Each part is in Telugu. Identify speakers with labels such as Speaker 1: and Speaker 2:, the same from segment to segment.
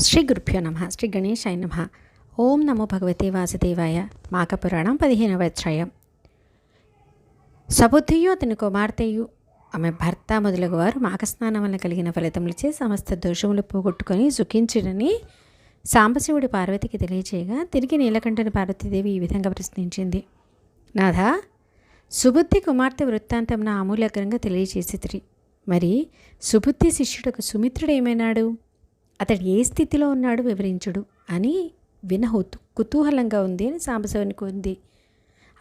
Speaker 1: శ్రీ గురుభ్యో నమ శ్రీ గణేశాయ నమ ఓం నమో భగవతే వాసుదేవాయ మాకపురాణం పదిహేనవ అధ్యాయం సబుద్ధియు అతని కుమార్తెయు ఆమె భర్త మొదలగు వారు మాఘస్నానం వల్ల కలిగిన ఫలితములచే సమస్త దోషములు పోగొట్టుకొని సుఖించుడని సాంబశివుడి పార్వతికి తెలియచేయగా తిరిగి నీలకంఠని పార్వతీదేవి ఈ విధంగా ప్రశ్నించింది. నాథ సుబుద్ధి కుమార్తె వృత్తాంతం నా ఆమూలకరంగా తెలియచేసి మరి సుబుద్ధి శిష్యుడకు సుమిత్రుడు ఏమైనాడు? అతడు ఏ స్థితిలో ఉన్నాడు వివరించుడు అని వినహోతు కుతూహలంగా ఉంది అని సాంబశివునికి ఉంది.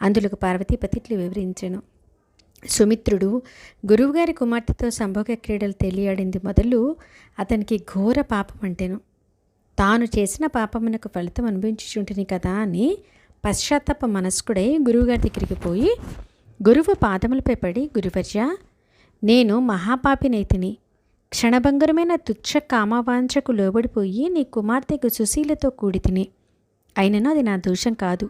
Speaker 1: అందులకు పార్వతీపతిట్లు వివరించాను. సుమిత్రుడు గురువుగారి కుమార్తెతో సంభోగ క్రీడలు తెలియాడింది మొదలు అతనికి ఘోర పాపం అంటేను తాను చేసిన పాపమునకు ఫలితం అనుభవించుచుంటిని కదా అని పశ్చాత్తాప మనస్కుడై గురువుగారి దగ్గరికి పోయి గురువు పాదములపై పడి గురువర్య నేను మహాపాపినైతిని. క్షణభంగురమైన తుచ్చ కామవాంఛకు లోబడిపోయి నీ కుమార్తెకు సుశీలతో కూడి తిని. అయినను అది నా దోషం కాదు.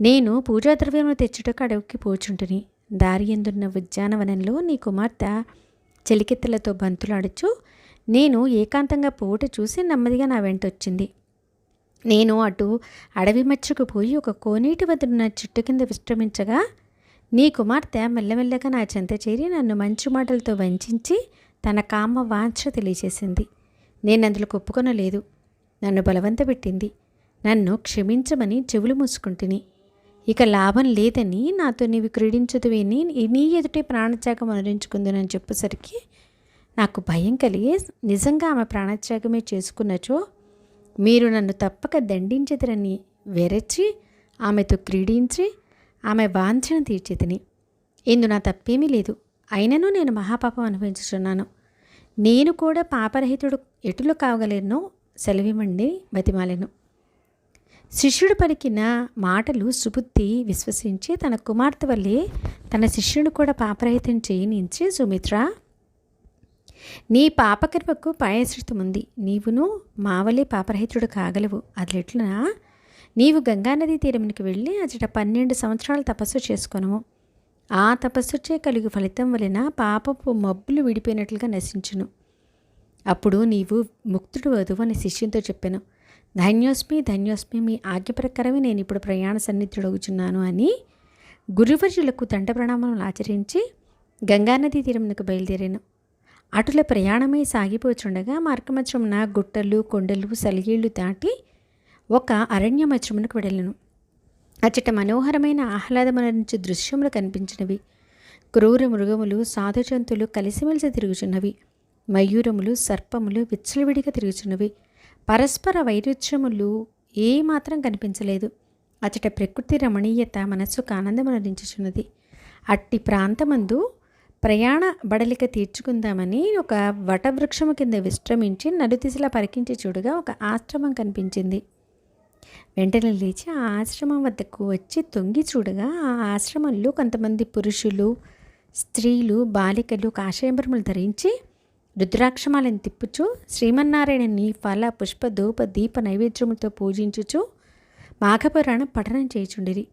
Speaker 1: నేను పూజాద్రవ్యములు తెచ్చుటకు అడవికి పోచుంటుని. దారి ఎందున్న ఉద్యానవనంలో నీ కుమార్తె చెలికెత్తలతో బంతులాడుచు నేను ఏకాంతంగా పోట చూసి నెమ్మదిగా నా వెంట వచ్చింది. నేను అటు అడవి మచ్చకు పోయి ఒక కోనేటి వద్దున్న చెట్టు కింద విశ్రమించగా నీ కుమార్తె మెల్లమెల్లగా నా చెంత చేరి నన్ను మంచు మాటలతో వంచించి తన కామ వాంఛ తెలియచేసింది నేను అందులో ఒప్పుకొనలేదు నన్ను బలవంత పెట్టింది నన్ను క్షమించమని చెవులు మూసుకుంటుని. ఇక లాభం లేదని నాతో నీవు క్రీడించదువేని నీ ఎదుటే ప్రాణత్యాగం అనురించుకుందని చెప్పేసరికి నాకు భయం కలిగి నిజంగా ఆమె ప్రాణత్యాగమే చేసుకున్నచో మీరు నన్ను తప్పక దండించదురని వెరచి ఆమెతో క్రీడించి ఆమె వాంఛను తీర్చితిని. ఇందు నా తప్పేమీ లేదు. అయినను నేను మహాపాపం అనుభవించుచున్నాను. నేను కూడా పాపరహితుడు ఎటులు కాగలేనో సెలవిమండి బతిమాలెను. శిష్యుడు పలికిన మాటలు సుబుద్ధి విశ్వసించి తన కుమార్తె వల్లే తన శిష్యుడు కూడా పాపరహితం చేయనించి సుమిత్ర నీ పాపకృపకు పాయశ్రితం ఉంది నీవును మావలే పాపరహితుడు కాగలవు. అట్లెట్లా నీవు గంగానదీ తీరమునికి వెళ్ళి అచట పన్నెండు సంవత్సరాలు తపస్సు చేసుకొనము. ఆ తపస్సుచే కలిగి ఫలితం వలన పాపపు మబ్బులు విడిపోయినట్లుగా నశించును. అప్పుడు నీవు ముక్తుడు వధువు అని శిష్యునితో చెప్పాను. ధన్యోస్మి ధన్యోస్మి మీ ఆజ్ఞ ప్రకారమే నేను ఇప్పుడు ప్రయాణ సన్నిధుడగుచున్నాను అని గురువర్యులకు దండ ప్రణామాలు ఆచరించి గంగానదీ తీరమునకు బయలుదేరాను. అటుల ప్రయాణమై సాగిపోచుండగా మార్గమధ్యమున గుట్టలు కొండలు సలిగీళ్ళు దాటి ఒక అరణ్యమధ్యమునకు వెళ్ళను అచ్చట మనోహరమైన ఆహ్లాదమనరించే దృశ్యములు కనిపించినవి. క్రూర మృగములు సాధు జంతువులు కలిసిమెలిసి తిరుగుచున్నవి. మయూరములు సర్పములు విచ్చలవిడిగా తిరుగుచున్నవి. పరస్పర వైరుధ్యములు ఏమాత్రం కనిపించలేదు. అచ్చట ప్రకృతి రమణీయత మనస్సుకు ఆనందమనరించుచున్నది అట్టి ప్రాంతమందు ప్రయాణ బడలిక తీర్చుకుందామని ఒక వటవృక్షము కింద విశ్రమించి నలుదిశలా పరికించి చూడగా ఒక ఆశ్రమం కనిపించింది. వెంటనే లేచి ఆ ఆశ్రమం వద్దకు వచ్చి తొంగి చూడగా ఆ ఆశ్రమంలో కొంతమంది పురుషులు స్త్రీలు బాలికలు కాషాయంబరములు ధరించి రుద్రాక్షమాలను తిప్పుచు శ్రీమన్నారాయణని ఫల పుష్ప ధూప దీప నైవేద్యములతో పూజించుచు మాఘపురాణం పఠనం చేయుచుండిరి.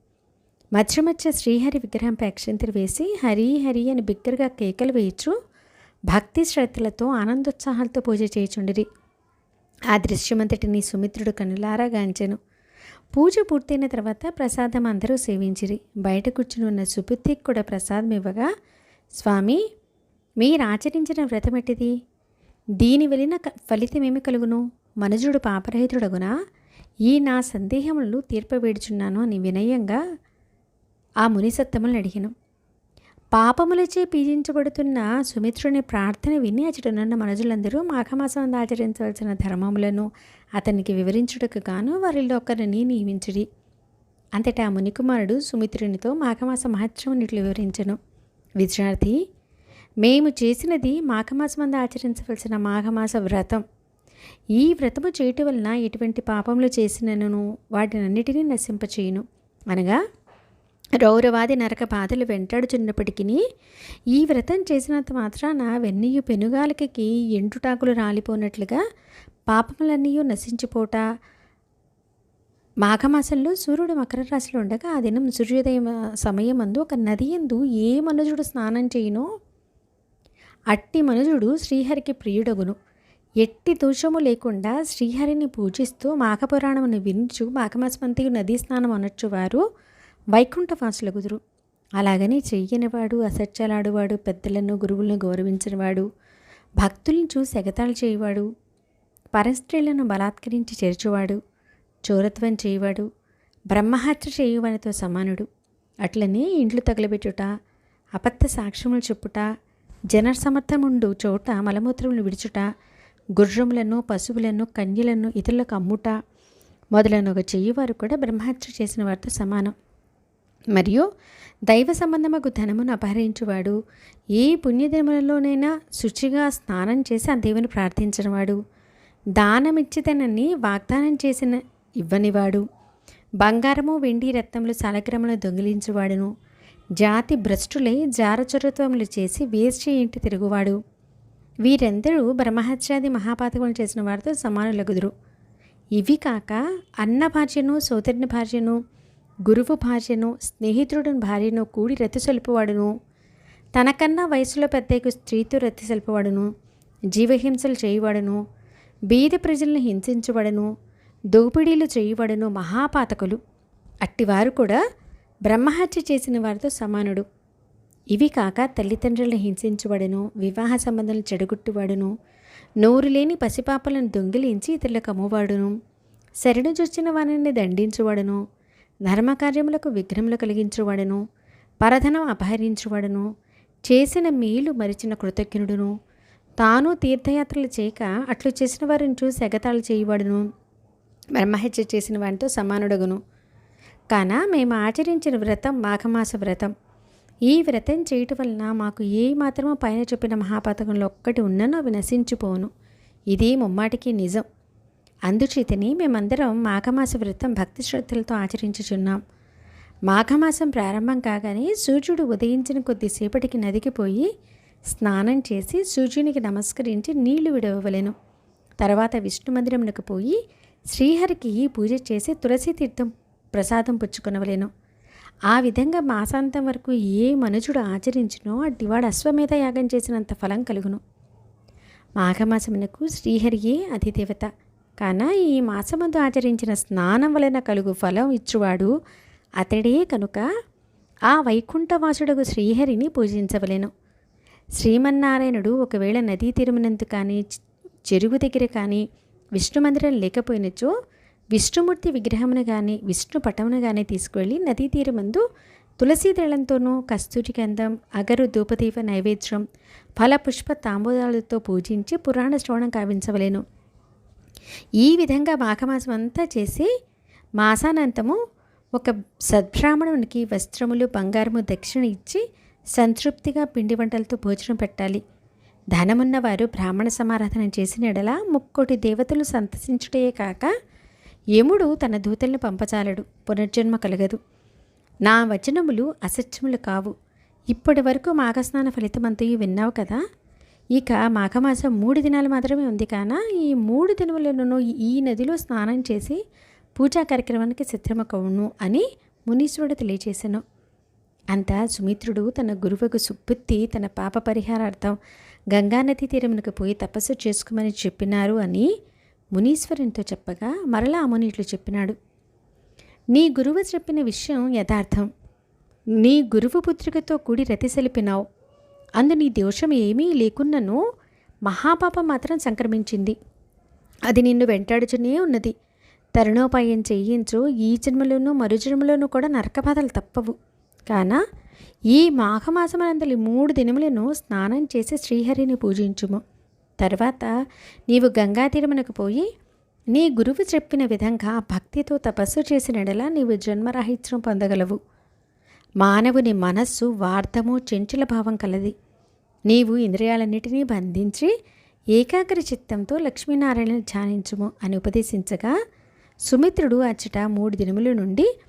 Speaker 1: మధ్య మధ్య శ్రీహరి విగ్రహంపై అక్షంతలు వేసి హరి హరి అని బిగ్గరగా కేకలు వేయచ్చు భక్తి శ్రద్ధలతో ఆనందోత్సాహాలతో పూజ చేయుచుండిరి. ఆ దృశ్యమంతటిని సుమిత్రుడు కనులారా గాంచెను. పూజ పూర్తయిన తర్వాత ప్రసాదం అందరూ సేవించిరి. బయట కూర్చుని ఉన్న సుబుద్ధికి కూడా ప్రసాదం ఇవ్వగా స్వామి మీరు ఆచరించిన వ్రతం ఎట్టిది? దీని వెళ్ళిన ఫలితమేమి కలుగును? మనుజుడు పాపరహితుడగునా? ఈ నా సందేహములను తీర్పవేడుచున్నాను అని వినయంగా ఆ మునిసత్తములను అడిగిన. పాపములచే పీజించబడుతున్న సుమిత్రుని ప్రార్థన విని అచటనున్న మనుజులందరూ మాఘమాసం ఆచరించవలసిన ధర్మములను అతనికి వివరించుటకు గాను వారిలో ఒకరిని నియమించుడి. అంతటా మునికుమారుడు సుమిత్రునితో మాఘమాస మహత్యం వివరించను. విద్యార్థి మేము చేసినది మాఘమాసమందు ఆచరించవలసిన మాఘమాస వ్రతం. ఈ వ్రతము చేయటం వలన ఎటువంటి పాపములు చేసినను వాటినన్నిటినీ నశింపచేయును. అనగా రౌరవాది నరక బాధలు వెంటాడుచున్నప్పటికీ ఈ వ్రతం చేసినంత మాత్రాన వెన్నీయు పెనుగాలికి ఎండుటాకులు రాలిపోనట్లుగా పాపములన్నీ నశించిపోట. మాఘమాసంలో సూర్యుడు మకర రాశిలో ఉండగా ఆ దినం సూర్యోదయం సమయమందు ఒక నది ఎందు ఏ మనుజుడు స్నానం చేయనో అట్టి మనుజుడు శ్రీహరికి ప్రియుడగును. ఎట్టి దోషము లేకుండా శ్రీహరిని పూజిస్తూ మాఘపురాణమును వినుచు మాఘమాసమంతయు నదీ స్నానం అనొచ్చు వారు వైకుంఠవాసులగుదురు. అలాగని చెయ్యనివాడు అసత్యాలాడువాడు పెద్దలను గురువులను గౌరవించినవాడు భక్తులను చూసి ఎగతాళి చేయవాడు పరస్త్రీలను బలాత్కరించి చేర్చువాడు చోరత్వం చేయువాడు బ్రహ్మహత్య చేయువానితో సమానుడు. అట్లనే ఇండ్లు తగలబెట్టుట అపత్త సాక్ష్యములు చెప్పుట జనసమర్థముండు చోట మలమూత్రములు విడుచుట గుర్రములను పశువులను కన్యలను ఇతరులకు అమ్ముట మొదలైనగా చేయువారు కూడా బ్రహ్మహత్య చేసిన వారితో సమానం. మరియు దైవ సంబంధముకు ధనమును అపహరించువాడు ఏ పుణ్యదినములలోనైనా శుచిగా స్నానం చేసి ఆ దేవుని ప్రార్థించినవాడు. దానమిచ్చితనని వాగ్దానం చేసిన ఇవ్వనివాడు. బంగారము వెండి రత్నములు సాలగ్రములు దొంగిలించువాడును. జాతి భ్రష్టులై జారచరత్వములు చేసి వేశ్య ఇంటి తిరుగువాడు. వీరందరూ బ్రహ్మహత్యాది మహాపాతకములు చేసిన వారితో సమానులగుదురు. ఇవి కాక అన్న భార్యను సోదరుని భార్యను గురువు భార్యను స్నేహితుడిని భార్యను కూడి రతి సొలుపువాడును తనకన్నా వయసులో పెద్దకు స్త్రీతో రతి సలుపువాడును జీవహింసలు చేయువాడును. బీద ప్రజలను హింసించబడను దోపిడీలు చేయువడను మహాపాతకులు. అట్టివారు కూడా బ్రహ్మహత్య చేసిన వారితో సమానుడు. ఇవి కాక తల్లిదండ్రులను హింసించబడను వివాహ సంబంధాలను చెడగొట్టువాడును నోరు లేని పసిపాపలను దొంగిలించి ఇతరులకు అమ్మువాడును శరణు చూచిన వారిని దండించువాడును ధర్మకార్యములకు విఘ్నములు కలిగించువాడును పరధనం అపహరించువాడును చేసిన మేలు మరిచిన కృతజ్ఞుడును తాను తీర్థయాత్రలు చేయక అట్లు చేసిన వారిని చూసి ఎగతాళి చేయబడును బ్రహ్మహత్య చేసిన వారితో సమానుడగును. కాన మేము ఆచరించిన వ్రతం మాఘమాస వ్రతం. ఈ వ్రతం చేయటం వలన మాకు ఏ మాత్రమో పైన చెప్పిన మహాపాతకంలో ఒక్కటి ఉన్ననో అవి నశించిపోను ఇది ముమ్మాటికి నిజం. అందుచేతని మేమందరం మాఘమాస వ్రతం భక్తి శ్రద్ధలతో ఆచరించుచున్నాం. మాఘమాసం ప్రారంభం కాగానే సూర్యుడు ఉదయించిన కొద్దిసేపటికి నదికి పోయి స్నానం చేసి సూర్యునికి నమస్కరించి నీళ్ళు విడవవలెను. తర్వాత విష్ణు మందిరమునకు పోయి శ్రీహరికి ఈ పూజ చేసి తులసి తీర్థం ప్రసాదం పుచ్చుకునవలేను. ఆ విధంగా మాసాంతం వరకు ఏ మనుజుడు ఆచరించినో అట్టివాడు అశ్వమేధ యాగం చేసినంత ఫలం కలుగును. మాఘమాసమునకు శ్రీహరియే అధిదేవత. కాన ఈ మాసమందు ఆచరించిన స్నానం వలన కలుగు ఫలం ఇచ్చువాడు అతడే కనుక ఆ వైకుంఠవాసుడకు శ్రీహరిని పూజించవలేను. శ్రీమన్నారాయణుడు ఒకవేళ నదీ తీరమునందు కానీ చెరువు దగ్గర కానీ విష్ణు మందిరం లేకపోయినచో విష్ణుమూర్తి విగ్రహమును కానీ విష్ణు పటమును కానీ తీసుకువెళ్ళి నదీ తీరమందు తులసీదళంతోనూ కస్తూరి గంధం అగరు ధూపదీప నైవేద్యం ఫల పుష్ప తాంబూలాలతో పూజించి పురాణ శ్రవణం కావించవలేను. ఈ విధంగా మాఘమాసం అంతా చేసి మాసానంతము ఒక సద్బ్రాహ్మణునికి వస్త్రములు బంగారము దక్షిణ ఇచ్చి సంతృప్తిగా పిండి వంటలతో భోజనం పెట్టాలి. ధనమున్నవారు బ్రాహ్మణ సమారాధన చేసిన ఎడల ముక్కోటి దేవతలు సంతసించుటే కాక యముడు తన దూతల్ని పంపచాలడు పునర్జన్మ కలగదు. నా వచనములు అసత్యములు కావు. ఇప్పటి వరకు మాఘస్నాన ఫలితమంతయు విన్నావు కదా? ఇక మాఘమాసం మూడు దినాలు మాత్రమే ఉంది కాన ఈ మూడు దినములను ఈ నదిలో స్నానం చేసి పూజా కార్యక్రమానికి సిద్ధమకవును అని మునీశ్వరుడు తెలియచేశాను అంతా సుమిత్రుడు తన గురువుకు సుబ్బుత్తి తన పాప పరిహారార్థం గంగానది తీరమునకు పోయి తపస్సు చేసుకోమని చెప్పినారు అని మునీశ్వరునితో చెప్పగా మరలా అముని ఇట్లు చెప్పినాడు. నీ గురువు చెప్పిన విషయం యథార్థం. నీ గురువు పుత్రికతో కూడి రతి సెలిపినావు. అందు నీ దోషం ఏమీ లేకున్నను మహాపాపం మాత్రం సంక్రమించింది. అది నిన్ను వెంటాడుచునే ఉన్నది. తరుణోపాయం చేయించు. ఈ జన్మలోనూ మరు జన్మలోనూ కూడా నరకబాధలు తప్పవు. కాన? ఈ మాఘమాసమనందలి మూడు దినములను స్నానం చేసి శ్రీహరిని పూజించుము. తర్వాత నీవు గంగాతీరమునకు పోయి నీ గురువు చెప్పిన విధంగా భక్తితో తపస్సు చేసినడలా నీవు జన్మరాహిత్యం పొందగలవు. మానవుని మనస్సు వార్ధము చెంచుల భావం కలది. నీవు ఇంద్రియాలన్నిటినీ బంధించి ఏకాగ్ర చిత్తంతో లక్ష్మీనారాయణ ధ్యానించుము అని ఉపదేశించగా సుమిత్రుడు అచ్చట మూడు దినముల నుండి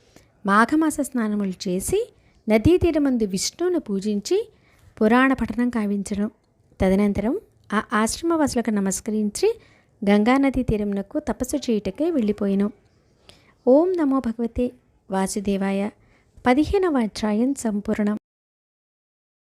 Speaker 1: మాఘమాస స్నానములు చేసి నదీ తీరమందు విష్ణువును పూజించి పురాణ పఠనం కావించడం. తదనంతరం ఆ ఆశ్రమవాసులకు నమస్కరించి గంగానదీ తీరమునకు తపస్సు చేయుటకే వెళ్ళిపోయాను. ఓం నమో భగవతే వాసుదేవాయ. పదిహేనవ అధ్యాయం సంపూర్ణం.